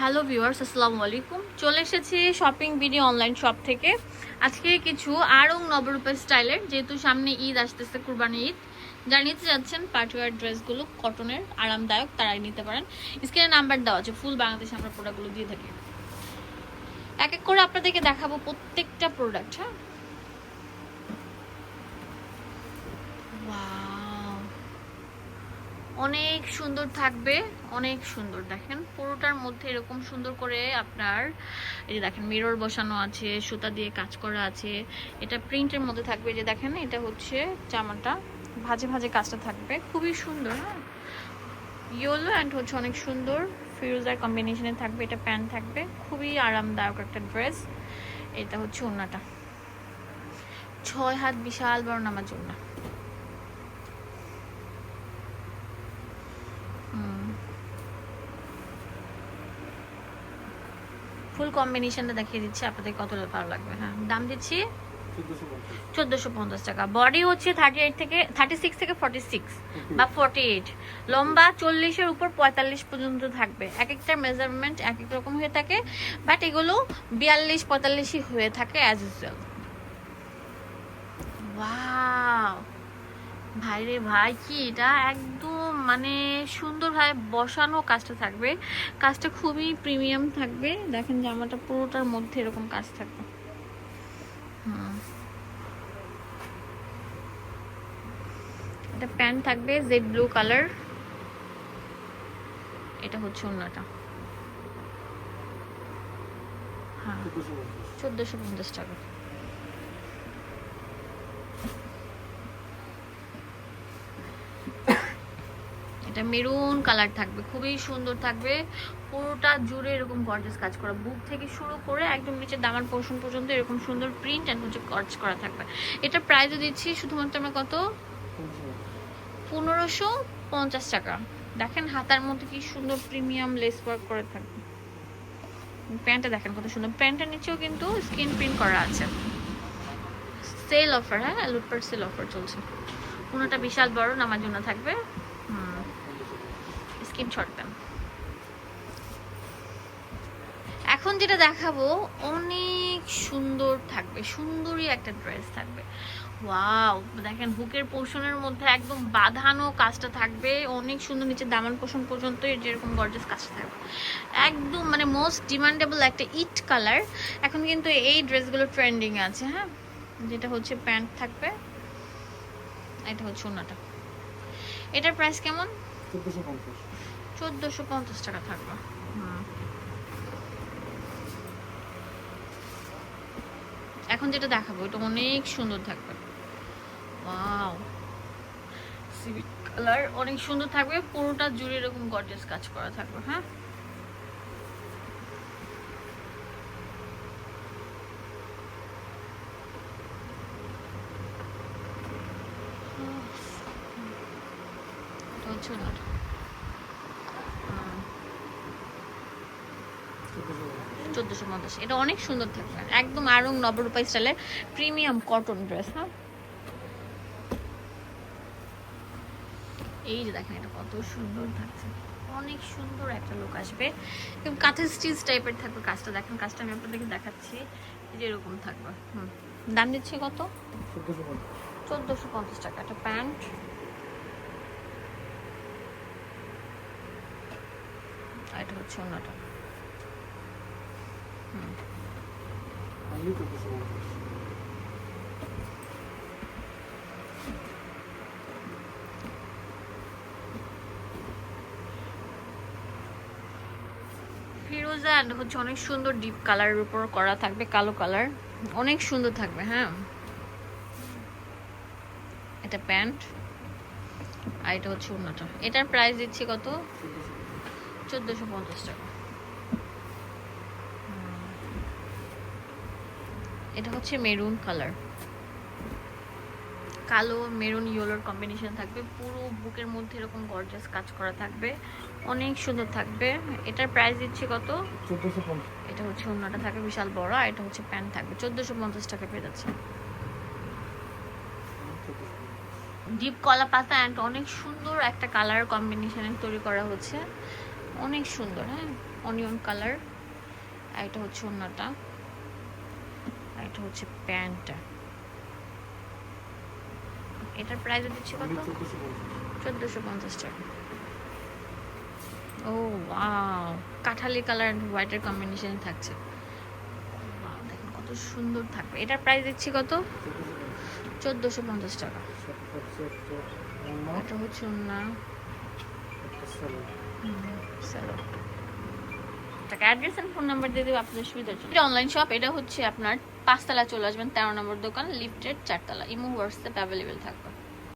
Hello viewers, আসসালামু আলাইকুম। চলে এসেছি শপিং বিডি অনলাইন শপ থেকে। আজকে কিছু আরং নবরূপের স্টাইলের যেহেতু সামনে ঈদ আসতেছে কুরবানি ঈদ যারা নিতে যাচ্ছেন পার্টিওয়ার ড্রেসগুলো কটনের, আরামদায়ক, তারাই নিতে পারেন। স্ক্রিনে নাম্বার দেওয়া আছে, ফুল বাংলাদেশে আমরা প্রোডাক্টগুলো দিয়ে থাকি। এক এক করে আপনাদেরকে দেখাবো প্রত্যেকটা প্রোডাক্ট হ্যাঁ? অনেক সুন্দর থাকবে, অনেক সুন্দর। দেখেন, পুরোটার মধ্যে এরকম সুন্দর করে আপনার, এই যে দেখেন মিরর বসানো আছে, সুতা দিয়ে কাজ করা আছে। এটা প্রিন্টের মধ্যে থাকবে যে দেখেন, এটা হচ্ছে জামাটা। ভাজে ভাজে কাজটা থাকবে, খুবই সুন্দর হ্যাঁ? ইয়েলো অ্যান্ড হচ্ছে অনেক সুন্দর ফিরোজার কম্বিনেশনে থাকবে, এটা প্যান্ট থাকবে, খুবই আরামদায়ক একটা ড্রেস এটা হচ্ছে ওড়নাটা। ছয় হাত বিশাল বড় নামার জন্য ফুল কম্বিনেশনটা দেখিয়ে দিচ্ছি, আপনাদের কতটা ভালো লাগবে হ্যাঁ। দাম দিচ্ছি চোদ্দোশো পঞ্চাশ। টাকা। বডি হচ্ছে থার্টি এইট থেকে থার্টি সিক্স থেকে ফর্টি সিক্স বা ফর্টি এইট লম্বা চল্লিশের উপর পঁয়তাল্লিশ পর্যন্ত থাকবে। এক একটা মেজারমেন্ট এক এক রকম হয়ে থাকে বাট এগুলো বিয়াল্লিশ, পঁয়তাল্লিশই হয়ে থাকে অ্যাজ ইউজুয়াল ভাই রে ভাই, কি এটা? একদম মানে সুন্দরভাবে বসানো কাজটা থাকবে। কাজটা খুবই প্রিমিয়াম থাকবে। দেখেন জামাটা পুরোটার মধ্যে এরকম কাজ থাকবে। হুম। এটা প্যান্ট থাকবে জেড ব্লু কালার। এটা হচ্ছে অন্যটা হ্যাঁ। চোদ্দোশো পঞ্চাশ টাকা। এটা মেরুন কালার থাকবে, খুবই সুন্দর থাকবে। পুরোটা জুড়ে এরকম গর্জেস কাজ করা। বুক থেকে শুরু করে একদম নিচে দামার পোর্শন পর্যন্ত এরকম সুন্দর প্রিন্ট অ্যান্ড হচ্ছে গর্জ করা থাকবে। এটা প্রাইসও দিচ্ছি শুধুমাত্র আমরা কত? পনেরোশো পঞ্চাশ টাকা। দেখেন হাতার মধ্যে কি সুন্দর প্রিমিয়াম লেস ওয়ার্ক করে থাকবে। প্যান্টটা দেখেন কত সুন্দর। প্যান্টের নিচেও কিন্তু স্কিন প্রিন্ট করা আছে। সেল অফার হ্যাঁ লুটপার সেল অফার চলছে। কোনোটা বিশাল বড় নামার জন্য থাকবে। স্ক্রিনশট দেন। এখন যেটা দেখাবো, অনেক সুন্দর থাকবে সুন্দরই একটা ড্রেস থাকবে। ওয়াও দেখেন হুকের পোষণের মধ্যে একদম বাঁধানো কাজটা থাকবে, অনেক সুন্দর নিচে দামান পোষণ পর্যন্ত যেরকম গর্জেস কাজটা থাকবে। একদম মানে মোস্ট ডিমান্ডেবল একটা ইট কালার এখন কিন্তু এই ড্রেসগুলো ট্রেন্ডিং আছে হ্যাঁ? যেটা হচ্ছে প্যান্ট থাকবে, এটা হচ্ছে ওনাটা এটার প্রাইস কেমন? চোদ্দোশো পঞ্চাশ। টাকা থাকবে। এখন যেটা দেখাবো, এটা অনেক সুন্দর থাকবে। ওয়াও সিভিক কালার অনেক সুন্দর থাকবে, পুরোটা জুড়ে এরকম গর্জিয়াস কাজ করা থাকবে হ্যাঁ? হচ্ছে ওনাটা চোদ্দোশো পঞ্চাশ। এটা অনেক সুন্দর থাকবে। একদম আরং নবরূপা স্টাইলের প্রিমিয়াম কটন ড্রেস হ্যাঁ? এই যে দেখেন, এটা কত সুন্দর থাকছে। অনেক সুন্দর একটা লোক আসবে। এবং কাঁথের স্টিচ টাইপের থাকবে কাজটা। দেখেন, কাজটা আমি আপনাদেরকে দেখাচ্ছি। যে এরকম থাকবে, হুম। দাম দিচ্ছে কত? চোদ্দোশো পঞ্চাশ টাকা। একটা প্যান্ট। এটা হচ্ছে অন্যটা হুম ফিরোজা and হচ্ছে অনেক সুন্দর ডিপ কালারের উপর করা থাকবে, কালো কালার অনেক সুন্দর থাকবে হ্যাঁ। এটা প্যান্ট। আর এটা হচ্ছে অন্যটা এটার প্রাইস দিচ্ছি কত? চোদ্দোশো পঞ্চাশ টাকা। এটা হচ্ছে মেরুন কালার। কালো মেরুন ইয়েলোর কম্বিনেশন থাকবে। পুরো বুকের মধ্যে এরকম গর্জাস কাজ করা থাকবে। অনেক সুন্দর থাকবে। এটার প্রাইস দিচ্ছি কত? এটা হচ্ছে অন্যটা থাকবে বিশাল বড় আর এটা হচ্ছে প্যান্ট থাকবে। চোদ্দোশো পঞ্চাশ টাকা পেয়ে যাচ্ছে। ডিপ কলা পাতা অ্যান্ড অনেক সুন্দর একটা কালার কম্বিনেশনে তৈরি করা হচ্ছে। অনেক সুন্দর হ্যাঁ? অনিয়ন কালার আর এটা হচ্ছে অন্যটা এটা হচ্ছে প্যান্টটা। এটার প্রাইস দিচ্ছি কত? চোদ্দোশো পঞ্চাশ। টাকা। ও ওয়াও। কাঠালি কালার অ্যান্ড হোয়াইটের কম্বিনেশন থাকছে। দেখেন কত সুন্দর থাকবে। এটার প্রাইস দিচ্ছি কত? চোদ্দোশো পঞ্চাশ টাকা। এটা হচ্ছে না অ্যাড্রেস এন্ড ফোন নাম্বার দিয়ে দেবো আপনাদের সুবিধার জন্য। এটা অনলাইন শপ এটা হচ্ছে আপনার পাঁচতলা চলে আসবেন তেরো নম্বর দোকান লিফটেড চারতলা ইমো হোয়াটসঅ্যাপ অ্যাভেলেবেল থাকবে।